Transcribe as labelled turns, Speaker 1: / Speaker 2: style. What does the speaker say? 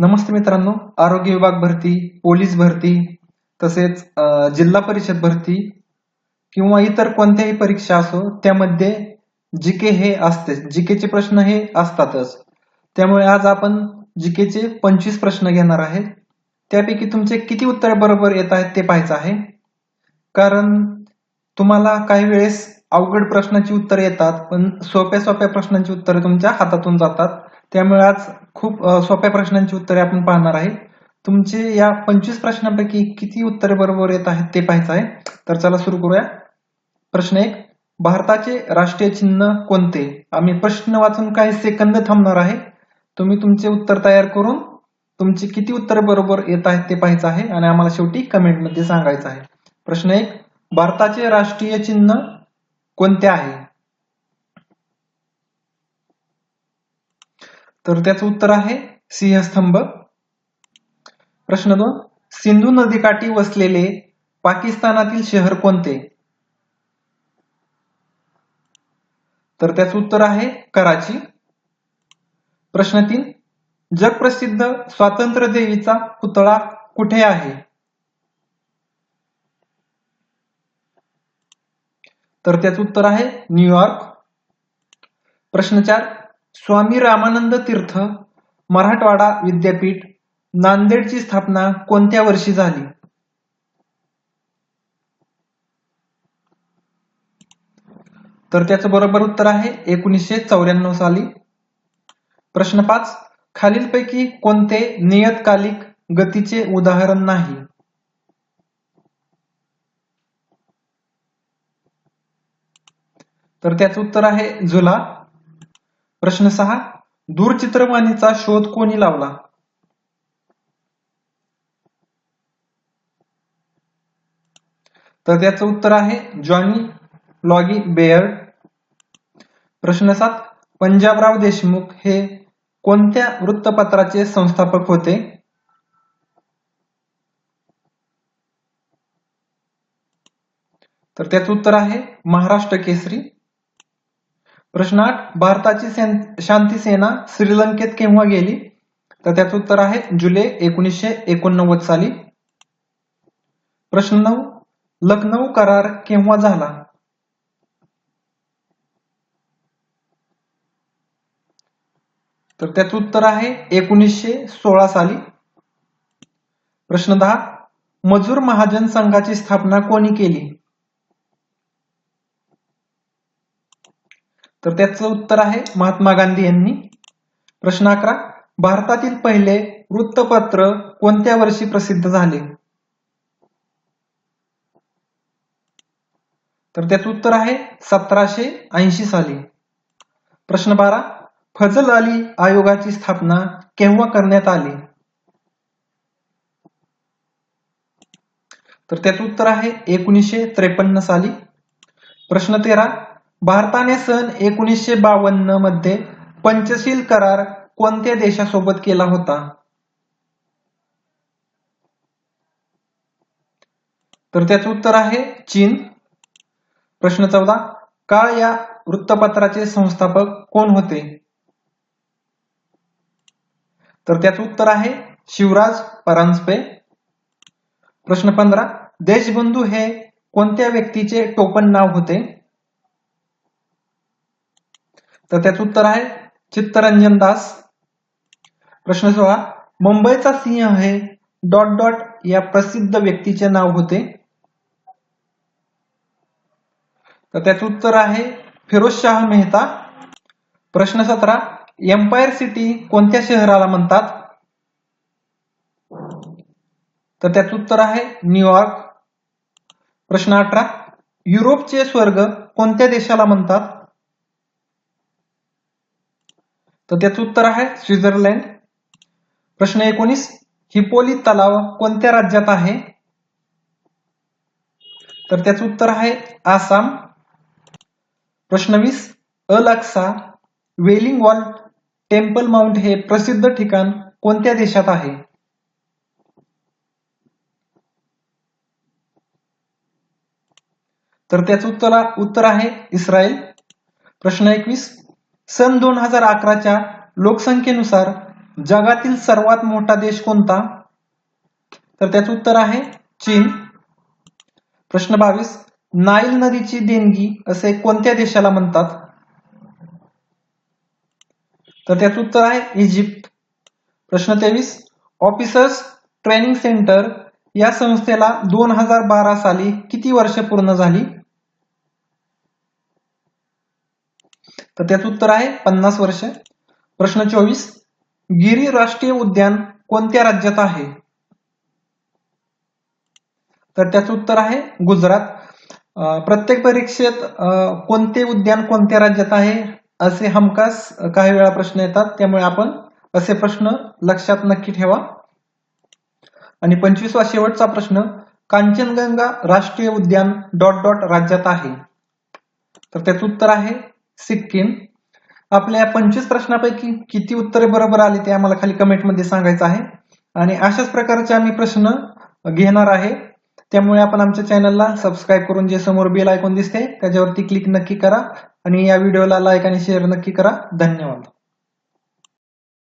Speaker 1: नमस्ते मित्रांनो आरोग्य विभाग भरती पोलीस भरती तसेच जिल्हा परिषद भरती किंवा इतर कोणत्याही परीक्षा असो त्यामध्ये जीके हे असते जीकेचे प्रश्न हे असतातच त्यामुळे आज आपण जीकेचे पंचवीस प्रश्न घेणार आहेत त्यापैकी तुमचे किती उत्तर बरोबर येत आहेत ते पाहायचं आहे कारण तुम्हाला काही वेळेस अवघड प्रश्नांची उत्तरे येतात पण सोप्या सोप्या प्रश्नांची उत्तरे तुमच्या हातातून जातात त्यामुळे आज खूप सोप्या प्रश्नांची उत्तरे आपण पाहणार आहे तुमचे या पंचवीस प्रश्नांपैकी किती उत्तरे बरोबर येत आहेत ते पाहायचं आहे तर चला सुरू करूया प्रश्न एक भारताचे राष्ट्रीय चिन्ह कोणते आम्ही प्रश्न वाचून काही सेकंद थांबणार आहे तुम्ही तुमचे उत्तर तयार करून तुमचे किती उत्तरे बरोबर येत आहेत ते पाहायचं आहे आणि आम्हाला शेवटी कमेंटमध्ये सांगायचं आहे प्रश्न एक भारताचे राष्ट्रीय चिन्ह कोणते आहे तर त्याच उत्तर आहे सिंहस्तंभ प्रश्न दोन सिंधू नदीकाठी वसलेले पाकिस्तानातील शहर कोणते तर त्याच उत्तर आहे कराची प्रश्न तीन जगप्रसिद्ध स्वातंत्र्य देवीचा पुतळा कुठे आहे तर त्याचं उत्तर आहे न्यूयॉर्क प्रश्न चार स्वामी रामानंद तीर्थ मराठवाडा विद्यापीठ नांदेडची स्थापना कोणत्या वर्षी झाली तर त्याचं बरोबर उत्तर आहे एकोणीसशे चौऱ्याण्णव साली प्रश्न पाच खालीलपैकी कोणते नियतकालिक गतीचे उदाहरण नाही तर त्याचं उत्तर आहे जुला प्रश्न सहा दूरचित्रवाणीचा शोध कोणी लावला तर त्याचं उत्तर आहे जॉनी लॉगी बेअर प्रश्न सात पंजाबराव देशमुख हे कोणत्या वृत्तपत्राचे संस्थापक होते तर त्याचं उत्तर आहे महाराष्ट्र केसरी प्रश्न आठ भारताची शांती सेना श्रीलंकेत केव्हा गेली तर त्याचं उत्तर आहे जुलै एकोणीसशे एकोणनव्वद साली प्रश्न नऊ लखनौ करार केव्हा झाला तर त्याचं उत्तर आहे एकोणीसशे सोळा साली प्रश्न दहा मजूर महाजन संघाची स्थापना कोणी केली तर त्याचं उत्तर आहे महात्मा गांधी यांनी प्रश्न अकरा भारतातील पहिले वृत्तपत्र कोणत्या वर्षी प्रसिद्ध झाले तर त्याच उत्तर आहे सतराशे ऐंशी साली प्रश्न बारा फजल अली आयोगाची स्थापना केव्हा करण्यात आली तर त्याचं उत्तर आहे एकोणीसशे त्रेपन्न साली प्रश्न तेरा भारताने सन एकोणीसशे बावन्न मध्ये पंचशील करार कोणत्या देशासोबत केला होता तर त्याचं उत्तर आहे चीन प्रश्न चौदा काळ या वृत्तपत्राचे संस्थापक कोण होते तर त्याचं उत्तर आहे शिवराज परांजपे प्रश्न पंधरा देशबंधू हे कोणत्या व्यक्तीचे टोपण नाव होते तर त्याचं उत्तर आहे चित्तरंजन दास प्रश्न सोळा मुंबईचा सिंह हे डॉट डॉट या प्रसिद्ध व्यक्तीचे नाव होते तर त्याचं उत्तर आहे फिरोज शाह मेहता प्रश्न सतरा एम्पायर सिटी कोणत्या शहराला म्हणतात तर त्याचं उत्तर आहे न्यूयॉर्क प्रश्न अठरा युरोपचे स्वर्ग कोणत्या देशाला म्हणतात तर त्याचं उत्तर आहे स्वित्झर्लंड प्रश्न एकोणीस हिपोली तलाव कोणत्या राज्यात आहे तर त्याचं उत्तर आहे आसाम प्रश्न वीस Al Aqsa Wailing Wall Temple Mount हे प्रसिद्ध ठिकाण कोणत्या देशात आहे तर त्याचं उत्तर उत्तर आहे इस्रायल प्रश्न एकवीस सन दोन हजार अकराच्या लोकसंख्येनुसार जगातील सर्वात मोठा देश कोणता तर त्याचं उत्तर आहे चीन प्रश्न बावीस नाईल नदीची देणगी असे कोणत्या देशाला म्हणतात तर त्याचं उत्तर आहे इजिप्त प्रश्न तेवीस ऑफिसर्स ट्रेनिंग सेंटर या संस्थेला दोन हजार बारा साली किती वर्ष पूर्ण झाली तर त्याचं उत्तर आहे पन्नास वर्ष प्रश्न चोवीस गिरी राष्ट्रीय उद्यान कोणत्या राज्यात आहे तर त्याचं उत्तर आहे गुजरात प्रत्येक परीक्षेत कोणते उद्यान कोणत्या राज्यात आहे असे हमखास काही वेळा प्रश्न येतात त्यामुळे आपण असे प्रश्न लक्षात नक्की ठेवा आणि पंचवीसवा शेवटचा प्रश्न कांचनगंगा राष्ट्रीय उद्यान डॉट डॉट राज्यात आहे तर त्याचं उत्तर आहे सिक्कीम आपल्या पंचवीस प्रश्नापैकी किती उत्तरे बरोबर आली ते आम्हाला खाली कमेंटमध्ये सांगायचं आहे आणि अशाच प्रकारचे आम्ही प्रश्न घेणार आहे त्यामुळे आपण आमच्या चॅनलला सबस्क्राईब करून जे समोर बेल ऐकून दिसते त्याच्यावरती क्लिक नक्की करा आणि या व्हिडिओला लाईक आणि शेअर नक्की करा धन्यवाद